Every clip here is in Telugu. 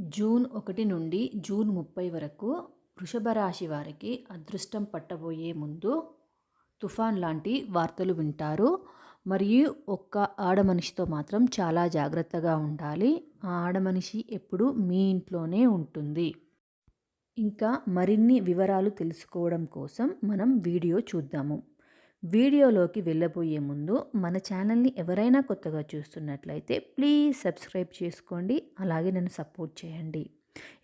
జూన్ ఒకటి నుండి జూన్ ముప్పై వరకు వృషభ రాశి వారికి అదృష్టం పట్టబోయే ముందు తుఫాన్ లాంటి వార్తలు వింటారు. మరియు ఒక్క ఆడమనిషితో మాత్రం చాలా జాగ్రత్తగా ఉండాలి. ఆ ఆడమనిషి ఎప్పుడు మీ ఇంట్లోనే ఉంటుంది. ఇంకా మరిన్ని వివరాలు తెలుసుకోవడం కోసం మనం వీడియో చూద్దాము. వీడియోలోకి వెళ్ళబోయే ముందు మన ఛానల్ని ఎవరైనా కొత్తగా చూస్తున్నట్లయితే ప్లీజ్ సబ్స్క్రైబ్ చేసుకోండి అలాగే నన్ను సపోర్ట్ చేయండి.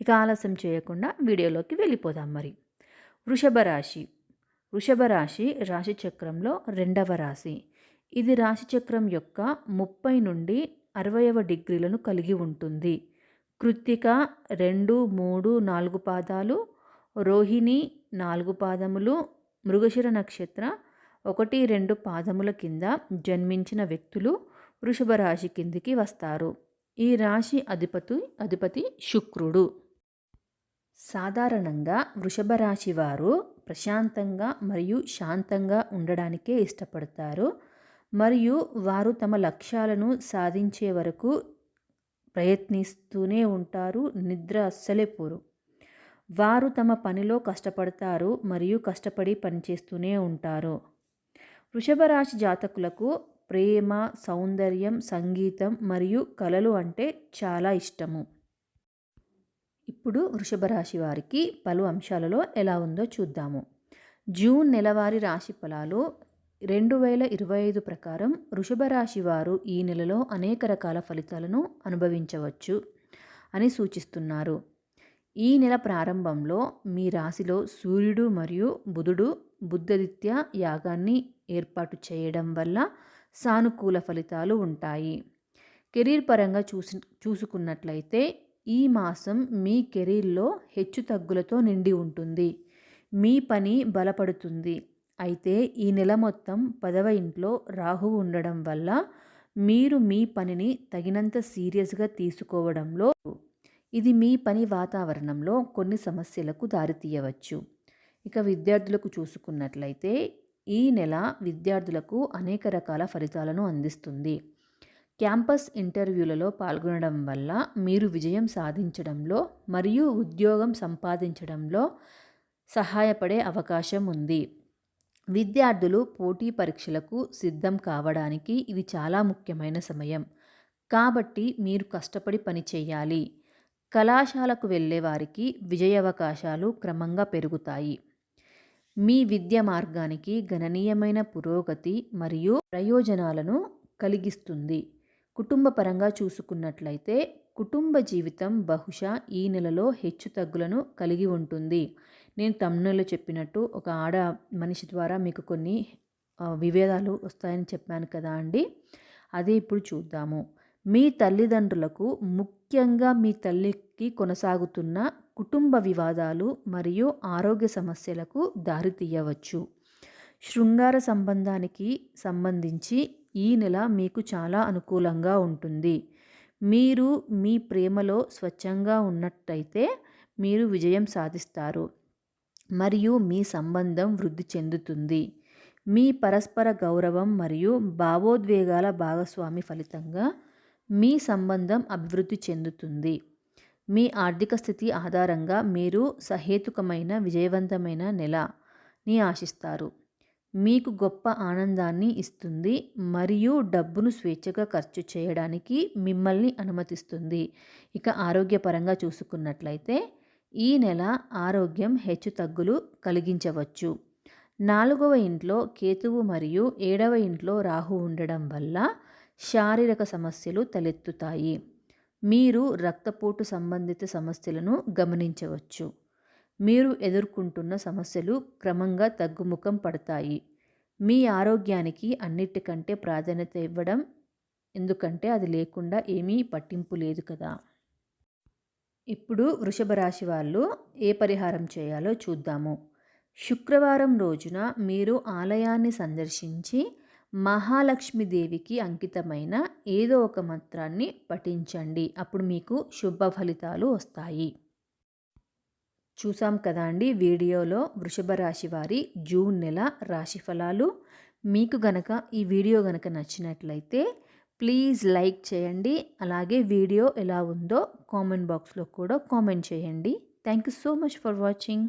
ఇక ఆలస్యం చేయకుండా వీడియోలోకి వెళ్ళిపోదాం మరి. వృషభ రాశి. వృషభ రాశి రాశి చక్రంలో రెండవ రాశి. ఇది రాశి చక్రం యొక్క ముప్పై నుండి అరవైవ డిగ్రీలను కలిగి ఉంటుంది. కృత్తిక రెండు మూడు నాలుగు పాదాలు రోహిణి నాలుగు పాదములు మృగశిర నక్షత్ర ఒకటి రెండు పాదముల కింద జన్మించిన వ్యక్తులు వృషభ రాశి కిందికి వస్తారు. ఈ రాశి అధిపతి అధిపతి శుక్రుడు. సాధారణంగా వృషభ రాశి వారు ప్రశాంతంగా మరియు శాంతంగా ఉండడానికే ఇష్టపడతారు. మరియు వారు తమ లక్ష్యాలను సాధించే వరకు ప్రయత్నిస్తూనే ఉంటారు నిద్ర అస్సలే పోరు. వారు తమ పనిలో కష్టపడతారు మరియు కష్టపడి పనిచేస్తూనే ఉంటారు. వృషభ రాశి జాతకులకు ప్రేమ సౌందర్యం సంగీతం మరియు కళలు అంటే చాలా ఇష్టము. ఇప్పుడు వృషభ రాశి వారికి పలు అంశాలలో ఎలా ఉందో చూద్దాము. జూన్ నెలవారీ రాశి ఫలాలు రెండు వేల ఇరవై ఐదు ప్రకారం వృషభ రాశి వారు ఈ నెలలో అనేక రకాల ఫలితాలను అనుభవించవచ్చు అని సూచిస్తున్నారు. ఈ నెల ప్రారంభంలో మీ రాశిలో సూర్యుడు మరియు బుధుడు బుద్ధదిత్య యాగాన్ని ఏర్పాటు చేయడం వల్ల సానుకూల ఫలితాలు ఉంటాయి. కెరీర్ పరంగా చూసి చూసుకున్నట్లయితే ఈ మాసం మీ కెరీర్లో హెచ్చు తగ్గులతో నిండి ఉంటుంది. మీ పని బలపడుతుంది. అయితే ఈ నెల మొత్తం పదవ ఇంట్లో రాహు ఉండడం వల్ల మీరు మీ పనిని తగినంత సీరియస్గా తీసుకోవడంలో ఇది మీ పని వాతావరణంలో కొన్ని సమస్యలకు దారితీయవచ్చు. ఇక విద్యార్థులకు చూసుకున్నట్లయితే ఈ నెల విద్యార్థులకు అనేక రకాల ఫలితాలను అందిస్తుంది. క్యాంపస్ ఇంటర్వ్యూలలో పాల్గొనడం వల్ల మీరు విజయం సాధించడంలో మరియు ఉద్యోగం సంపాదించడంలో సహాయపడే అవకాశం ఉంది. విద్యార్థులు పోటీ పరీక్షలకు సిద్ధం కావడానికి ఇది చాలా ముఖ్యమైన సమయం. కాబట్టి మీరు కష్టపడి పని చేయాలి. కళాశాలకు వెళ్ళే వారికి విజయ అవకాశాలు క్రమంగా పెరుగుతాయి. మీ విద్య మార్గానికి గణనీయమైన పురోగతి మరియు ప్రయోజనాలను కలిగిస్తుంది. కుటుంబ పరంగా చూసుకున్నట్లయితే కుటుంబ జీవితం బహుశా ఈ నెలలో హెచ్చు తగ్గులను కలిగి ఉంటుంది. నేను తమ్ముళ్ళు చెప్పినట్టు ఒక ఆడ మనిషి ద్వారా మీకు కొన్ని విభేదాలు వస్తాయని చెప్పాను కదా అండి. అదే ఇప్పుడు చూద్దాము. మీ తల్లిదండ్రులకు ముఖ్యంగా మీ తల్లికి కొనసాగుతున్న కుటుంబ వివాదాలు మరియు ఆరోగ్య సమస్యలకు దారితీయవచ్చు. శృంగార సంబంధానికి సంబంధించి ఈ నెల మీకు చాలా అనుకూలంగా ఉంటుంది. మీరు మీ ప్రేమలో స్వచ్ఛంగా ఉన్నట్టయితే మీరు విజయం సాధిస్తారు. మరియు మీ సంబంధం వృద్ధి చెందుతుంది. మీ పరస్పర గౌరవం మరియు భావోద్వేగాల భాగస్వామి ఫలితంగా మీ సంబంధం అభివృద్ధి చెందుతుంది. మీ ఆర్థిక స్థితి ఆధారంగా మీరు సహేతుకమైన విజయవంతమైన నెలని ఆశిస్తారు. మీకు గొప్ప ఆనందాన్ని ఇస్తుంది మరియు డబ్బును స్వేచ్ఛగా ఖర్చు చేయడానికి మిమ్మల్ని అనుమతిస్తుంది. ఇక ఆరోగ్యపరంగా చూసుకున్నట్లయితే ఈ నెల ఆరోగ్యం హెచ్చు తగ్గులు కలిగించవచ్చు. నాలుగవ ఇంట్లో కేతువు మరియు ఏడవ ఇంట్లో రాహు ఉండడం వల్ల శారీరక సమస్యలు తలెత్తుతాయి. మీరు రక్తపోటు సంబంధిత సమస్యలను గమనించవచ్చు. మీరు ఎదుర్కొంటున్న సమస్యలు క్రమంగా తగ్గుముఖం పడతాయి. మీ ఆరోగ్యానికి అన్నిటికంటే ప్రాధాన్యత ఇవ్వడం ఎందుకంటే అది లేకుండా ఏమీ పట్టింపు లేదు కదా. ఇప్పుడు వృషభ రాశి వాళ్ళు ఏ పరిహారం చేయాలో చూద్దాము. శుక్రవారం రోజున మీరు ఆలయాన్ని సందర్శించి మహాలక్ష్మీదేవికి అంకితమైన ఏదో ఒక మంత్రాన్ని పఠించండి. అప్పుడు మీకు శుభ ఫలితాలు వస్తాయి. చూసాం కదా అండి వీడియోలో వృషభ రాశి వారి జూన్ నెల రాశి ఫలాలు. మీకు గనక ఈ వీడియో గనక నచ్చినట్లయితే ప్లీజ్ లైక్ చేయండి. అలాగే వీడియో ఎలా ఉందో కామెంట్ బాక్స్లో కూడా కామెంట్ చేయండి. Thank you so much for watching.